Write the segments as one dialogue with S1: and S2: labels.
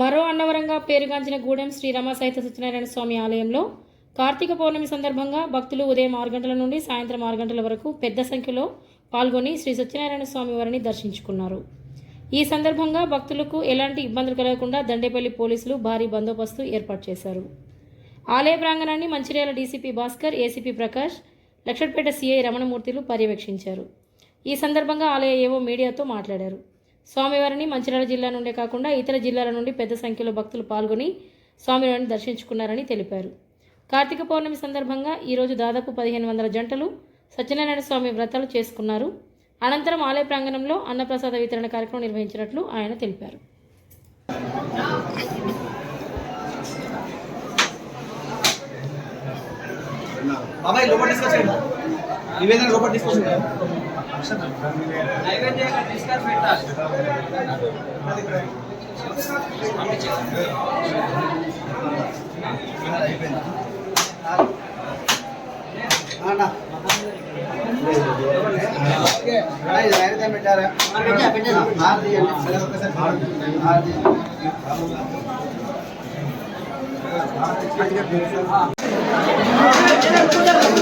S1: మరో అన్నవరంగా పేరుగాంచిన గూడెం శ్రీరామ సహిత సత్యనారాయణ స్వామి ఆలయంలో కార్తీక పౌర్ణమి సందర్భంగా భక్తులు ఉదయం ఆరు గంటల నుండి సాయంత్రం ఆరు గంటల వరకు పెద్ద సంఖ్యలో పాల్గొని శ్రీ సత్యనారాయణ స్వామి వారిని దర్శించుకున్నారు. ఈ సందర్భంగా భక్తులకు ఎలాంటి ఇబ్బందులు కలగకుండా దండేపల్లి పోలీసులు భారీ బందోబస్తు ఏర్పాటు చేశారు. ఆలయ ప్రాంగణాన్ని Mancherial DCP Bhaskar ACP Prakash Lakshapet CI రమణమూర్తిలు పర్యవేక్షించారు. ఈ సందర్భంగా ఆలయ ఏవో మీడియాతో మాట్లాడారు. స్వామివారిని మంచిర్యాల జిల్లా నుండే కాకుండా ఇతర జిల్లాల నుండి పెద్ద సంఖ్యలో భక్తులు పాల్గొని స్వామివారిని దర్శించుకున్నారని తెలిపారు. కార్తీక పౌర్ణమి సందర్భంగా ఈరోజు దాదాపు పదిహేను వందల జంటలు సత్యనారాయణ స్వామి వ్రతాలు చేసుకున్నారు. అనంతరం ఆలయ ప్రాంగణంలో అన్నప్రసాద వితరణ కార్యక్రమం నిర్వహించినట్లు ఆయన తెలిపారు.
S2: బాబాయ్ లోపల డిస్కస్ చేయండి నివేదన లోపల డిస్కస్ చేయండి పెట్టారా అయం ఓర్ధావరమేష్టి స్వర్గాసమానానాం తమ స్వస్వ వస్యరి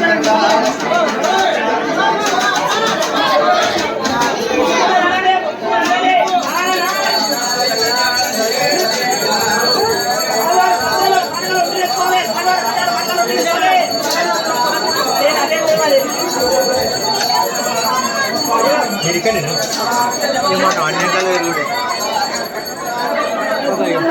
S2: పుత్రో వస్యరి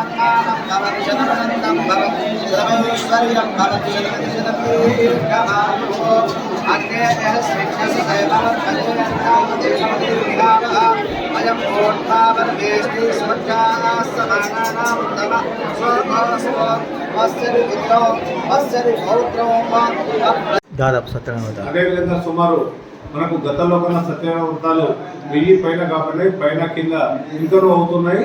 S3: దాదాపు సత్యనారాయణ
S4: అదేవిధంగా సుమారు మనకు గతంలో కన్నా సత్యనారాయణ వృత్తాలు వెయ్యి పైన కాబట్టి పైన కింద ఇంకనూ అవుతున్నాయి.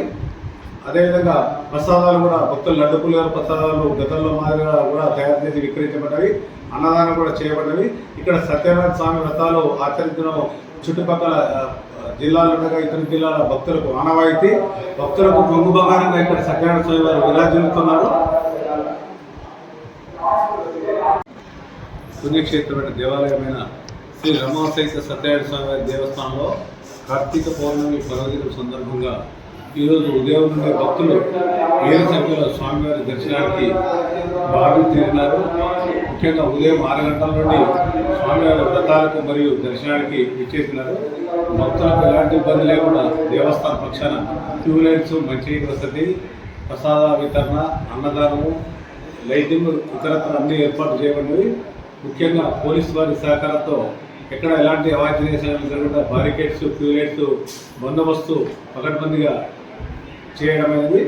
S4: అదేవిధంగా ప్రసాదాలు కూడా భక్తులు లడ్డుకులు గారు ప్రసాదాలు గతంలో మాదిరిగా కూడా తయారు చేసి విక్రయించబడ్డవి అన్నదానం కూడా చేయబడ్డవి. ఇక్కడ సత్యనారాయణ స్వామి వ్రతాలు ఆచరించడం చుట్టుపక్కల జిల్లాలు ఉండగా ఇతర జిల్లాల భక్తులకు ఆనవాయితీ. భక్తులకు పొంగు బంగారంగా ఇక్కడ సత్యనారాయణ స్వామి వారు విరాజిల్లుతున్నారు. పుణ్యక్షేత్రమైన దేవాలయమైన శ్రీ రమాసైత సత్యనారాయణ స్వామి వారి దేవస్థానంలో కార్తీక పౌర్ణమి పర్వదినం సందర్భంగా ఈరోజు ఉదయం నుండి భక్తులు వేల సంఖ్యలో స్వామివారి దర్శనానికి బాగా తీరినారు. ముఖ్యంగా ఉదయం ఆరు గంటల నుండి స్వామివారి వ్రతాలకు మరియు దర్శనానికి విచ్చేసినారు. భక్తులకు ఎలాంటి ఇబ్బంది లేకుండా దేవస్థాన పక్షాన క్యూ లైట్స్ మంచినీటి వసతి ప్రసాద వితరణ అన్నదానము లైటింగ్ ఇతరత్ర అన్ని ఏర్పాటు చేయబడినవి. ముఖ్యంగా పోలీసు వారి సహకారంతో ఎక్కడ ఎలాంటి అవాంఛనీయ సంఘటనలు జరగకుండా బారికేడ్స్ క్యూలైట్స్ బందోబస్తు పకడ్బందీగా చేయడం అనేది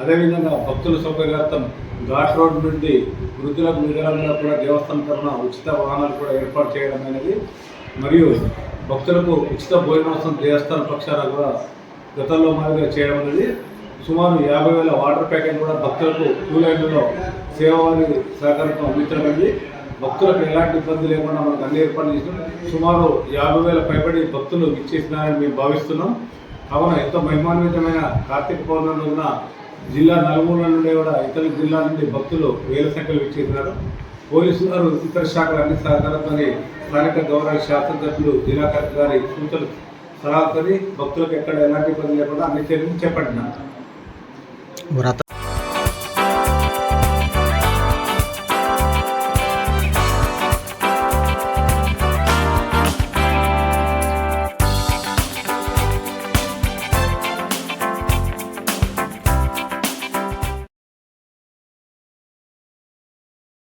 S4: అదేవిధంగా భక్తుల సౌకర్యార్థం ఘాట్ రోడ్ నుండి వృద్ధులకు వికలాంగులకు కూడా దేవస్థానం తరఫున ఉచిత వాహనాలు కూడా ఏర్పాటు చేయడం అనేది మరియు భక్తులకు ఉచిత భోజనోత్సవం దేవస్థానం పక్షాన కూడా గతంలో మాదిరిగా చేయడం అనేది సుమారు యాభై వేల వాటర్ ప్యాకెట్ కూడా భక్తులకు క్యూ లైన్లలో సేవవారి సహకారంతో అందించడం భక్తులకు ఎలాంటి ఇబ్బంది లేకుండా మనకు అన్ని ఏర్పాట్లు చేసినాం. సుమారు యాభై వేల పైబడి భక్తులు ఇచ్చేసినారని మేము భావిస్తున్నాం. కావున ఎంతో మహిమాన్వితమైన కార్తీక పౌర్ణమి ఉన్న జిల్లా నలుమూల నుండి కూడా ఇతర జిల్లా నుండి భక్తులు వేల సంఖ్యలో ఇచ్చేసినారు పోలీసు వారు ఇతర శాఖల అన్ని సహకారంతో స్థానిక గౌరవ శాసనసభ్యులు జిల్లా కలెక్టర్ గారి సూచనలు సలహాలతో భక్తులకు ఎక్కడ ఎలాంటి ఇబ్బంది లేకుండా అన్ని చర్యలు చేపట్టినారు.